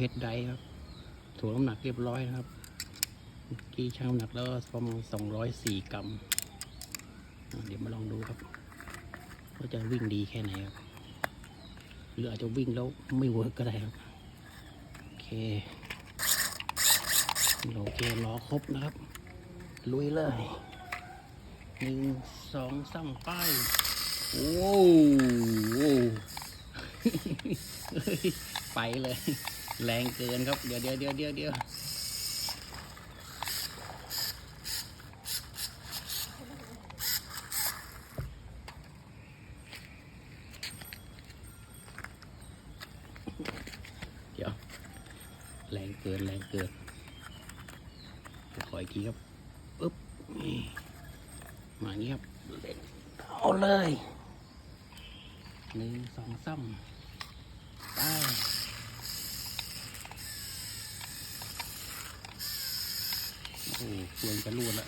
เทสไดครับถ่วงน้ำหนักเรียบร้อยนะครับเมื่อกี้ชั่งน้ำหนักแล้วประมาณสองร้อยสี่กรัมอะเดี๋ยวมาลองดูครับว่าจะวิ่งดีแค่ไหนครับ หรืออาจจะวิ่งแล้วไม่เวิร์กก็ได้ครับ โอเคโอเครอครบนะครับ ลุยเลยหนึ่งสองสามไปโอ้โหไปเลย แรงเกินครับ เดี๋ยวเดี๋ยวเดี๋ยวเดี๋ยวเดี๋ยวเดี๋ยว แรงเกินแรงเกินขออีกทีครับปึ๊บนี่มาอย่างนี้ครับเล่นเอาเลยหนึ่งสองสามไป โอ้ควรจะรูดละ